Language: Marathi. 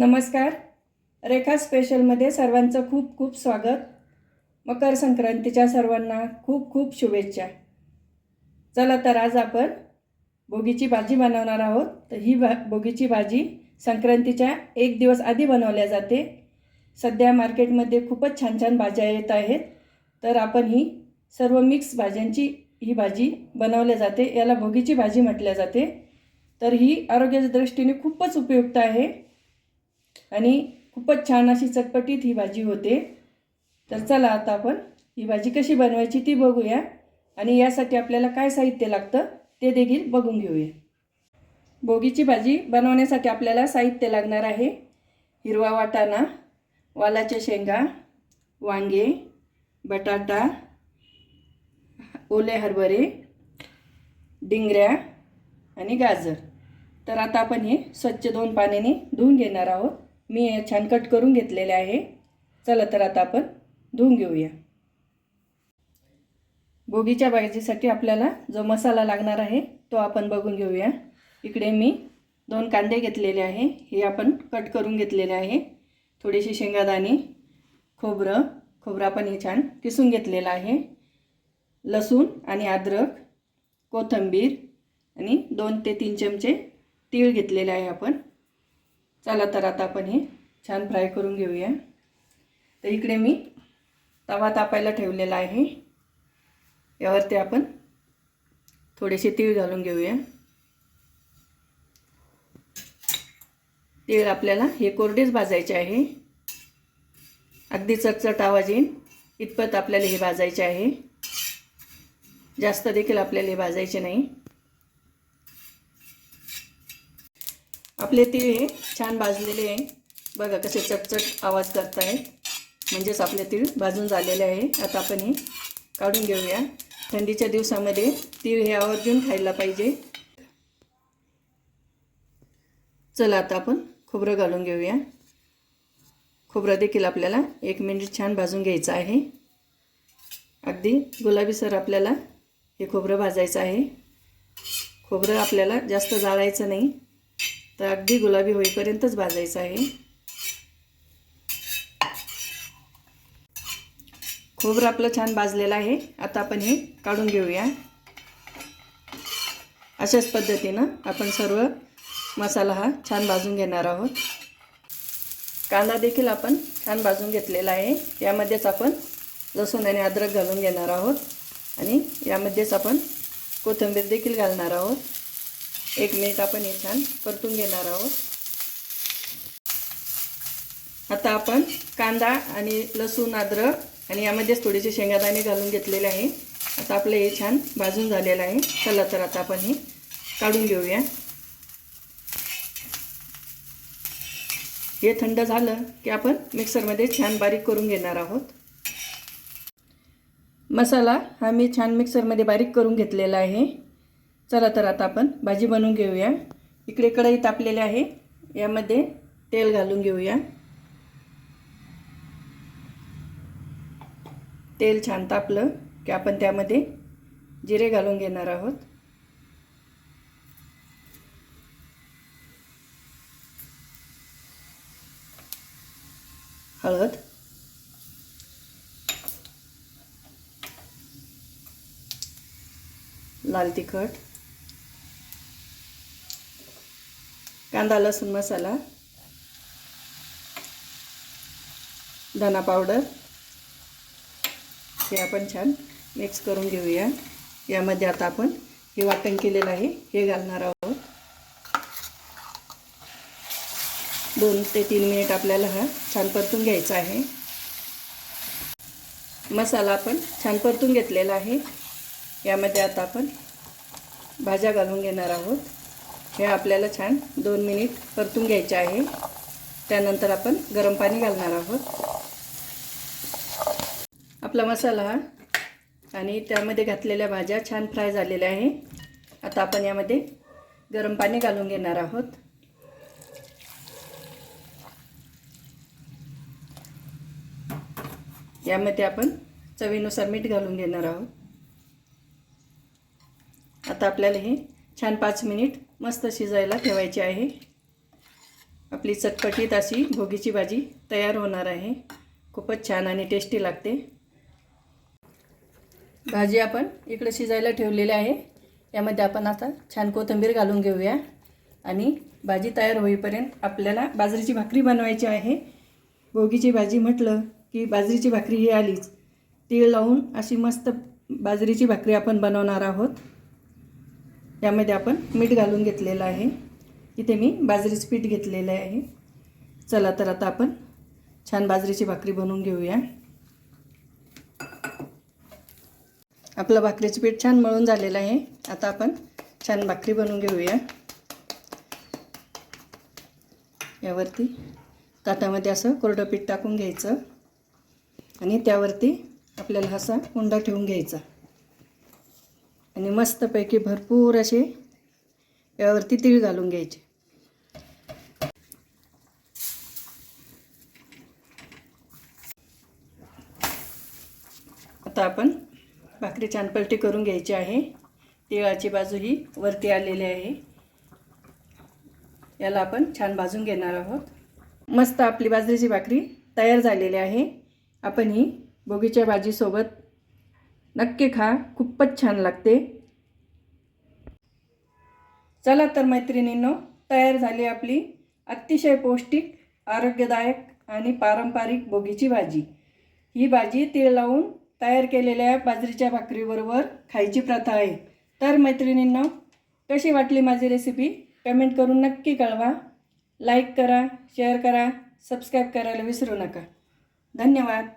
नमस्कार. रेखा स्पेशलमध्ये सर्वांचं खूप खूप स्वागत. मकर संक्रांतीच्या सर्वांना खूप खूप शुभेच्छा. चला तर आज आपण भोगीची भाजी बनवणार आहोत. तर ही भा भोगीची भाजी संक्रांतीच्या एक दिवस आधी बनवल्या जाते. सध्या मार्केटमध्ये खूपच छान छान भाज्या येत आहेत. तर आपण ही सर्व मिक्स भाज्यांची ही भाजी बनवल्या जाते. याला भोगीची भाजी म्हटल्या जाते. तर ही आरोग्याच्या दृष्टीने खूपच उपयुक्त आहे. आणि खूपच छान अशी चटपटीत ही भाजी होते. तर चला आता आपण ही भाजी कशी बनवायची ती बघूया. आणि यासाठी आपल्याला काय साहित्य लागतं ते देखील बघून घेऊया. बोगीची भाजी बनवण्यासाठी आपल्याला साहित्य लागणार आहे. हिरवा वाटाणा वालाच्या शेंगा वांगे बटाटा ओले हरभरे डिंगऱ्या आणि गाजर. तर आता आपण हे स्वच्छ दोन पाण्याने धुवून घेणार आहोत. मी छान कट करून घेतलेले आहे. चला तर आता आपण धुवून घेऊया. भोगीच्या भाजीसाठी आपल्याला जो मसाला लागणार आहे तो आपण बघून घेऊया. इकडे मी दोन कांदे घेतलेले आहे. हे आपण कट करून घेतलेले आहे. थोडीशी शेंगादाणे खोबरं खोबरं आपण हे छान किसून घेतलेलं आहे. लसूण आणि अद्रक कोथिंबीर आणि दोन ते तीन चमचे तीळ घेतलेले आहे आपण. चला तर आता आपण हे छान फ्राय करून घेऊया. तर इकडे मी तवा तापायला ठेवलेला आहे. यावरती आपण थोडेसे तीळ घालून घेऊया. तीळ आपल्याला हे कोरडेच भाजायचे आहे. अगदी चटचट आवाज येईल इतपत आपल्याला हे भाजायचे आहे. जास्त देखील आपल्याला हे भाजायचे नाही. आपले तीळ हे छान भाजलेले आहे. बघा कसे चटचट आवाज करत आहेत म्हणजेच आपले तीळ भाजून झालेले आहे. आता आपण हे काढून घेऊया. थंडीच्या दिवसामध्ये तीळ हे आवर्जून खायला पाहिजे. चला आता आपण खोबरं घालून घेऊया. खोबरं देखील आपल्याला एक मिनिट छान भाजून घ्यायचं आहे. अगदी गुलाबीसर आपल्याला हे खोबरं भाजायचं आहे. खोबरं आपल्याला जास्त जाळायचं नाही. तर अगदी गुलाबी होईपर्यंतच भाजायचं आहे. खोबरं आपलं छान भाजलेलं आहे. आता आपण हे काढून घेऊया. अशाच पद्धतीनं आपण सर्व मसाला हा छान भाजून घेणार आहोत. कांदा देखील आपण छान भाजून घेतलेला आहे. यामध्येच आपण लसूण आणि अद्रक घालून घेणार आहोत. आणि यामध्येच आपण कोथिंबीर देखील घालणार आहोत. एक मिनिट आपण हे छान परतून घेणार आहोत. आता आपण कांदा आणि लसूण अद्रक आणि यामध्येच थोडेसे शेंगादाणे घालून घेतलेले आहे. आता आपलं हे छान भाजून झालेलं आहे. चला तर आता आपण हे काढून घेऊया. हे थंड झालं की आपण मिक्सरमध्ये छान बारीक करून घेणार आहोत. मसाला हा मी छान मिक्सरमध्ये बारीक करून घेतलेला आहे. चला तर आता आपण भाजी बनवून घेऊया. इकडे कढई तापलेली आहे. यामध्ये तेल घालून घेऊया. तेल छान तापलं की आपण त्यामध्ये जिरे घालून घेणार आहोत. हळद. लाल तिखट. कांदा लसूण मसाला धना पावडर. हे आपण छान मिक्स करून घेऊया. यामध्ये आता आपण हे वाटण केलेलं आहे. हे घालणार आहोत. दोन ते तीन मिनिट आपल्याला हा छान परतून घ्यायचा आहे. मसाला आपण छान परतून घेतलेला आहे. यामध्ये आता आपण भाज्या घालून घेणार आहोत. हे आपल्याला छान दोन मिनिट परतून घ्यायचे आहे. त्यानंतर आपण गरम पाणी घालणार आहोत. आपला मसाला हा आणि त्यामध्ये घातलेल्या भाज्या छान फ्राय झालेल्या आहे. आता आपण यामध्ये गरम पाणी घालून घेणार आहोत. यामध्ये आपण चवीनुसार मीठ घालून घेणार आहोत. आता आपल्याला हे छान पाच मिनिट मस्त शिजायला ठेवायची आहे. आपली चटपटीत अशी भोगीची भाजी तयार होणार आहे. खूपच छान आणि टेस्टी लागते. भाजी आपण इकडे शिजायला ठेवलेली आहे. यामध्ये आपण आता छान कोथिंबीर घालून घेऊया. आणि भाजी तयार होईपर्यंत आपल्याला बाजरीची भाकरी बनवायची आहे. भोगीची भाजी म्हटलं की बाजरीची भाकरी ही आलीच. तीळ लावून अशी मस्त बाजरीची भाकरी आपण बनवणार आहोत. यामध्ये आपण मीठ घालून घेतलेलं आहे. इथे मी बाजरीचं पीठ घेतलेलं आहे. चला तर आता आपण छान बाजरीची भाकरी बनवून घेऊया. आपलं भाकरीचं पीठ छान मळून झालेलं आहे. आता आपण छान भाकरी बनवून घेऊया. यावरती ताटामध्ये असं कोरडं पीठ टाकून घ्यायचं. आणि त्यावरती आपल्याला असा उंडा ठेवून घ्यायचा. आणि मस्तपैकी भरपूर असे यावरती तीळ घालून घ्यायचे. आता आपण भाकरी छान पलटी करून घ्यायची आहे. तिळाची बाजू ही वरती आलेली आहे. याला आपण छान भाजून घेणार आहोत. मस्त आपली बाजरीची भाकरी तयार झालेली आहे. आपण ही बोगीच्या भाजीसोबत नक्की खा खूपच छान लागते. चला तर मैत्रिणींनो तयार झाली आपली अतिशय पौष्टिक आरोग्यदायक आणि पारंपरिक बोगीची भाजी. ही भाजी तीळ लावून तयार केलेल्या बाजरीच्या भाकरीबरोबर खायची प्रथा आहे. तर मैत्रिणींनो कशी वाटली माझी रेसिपी कमेंट करून नक्की कळवा. लाईक करा शेअर करा सबस्क्राईब करायला विसरू नका. धन्यवाद.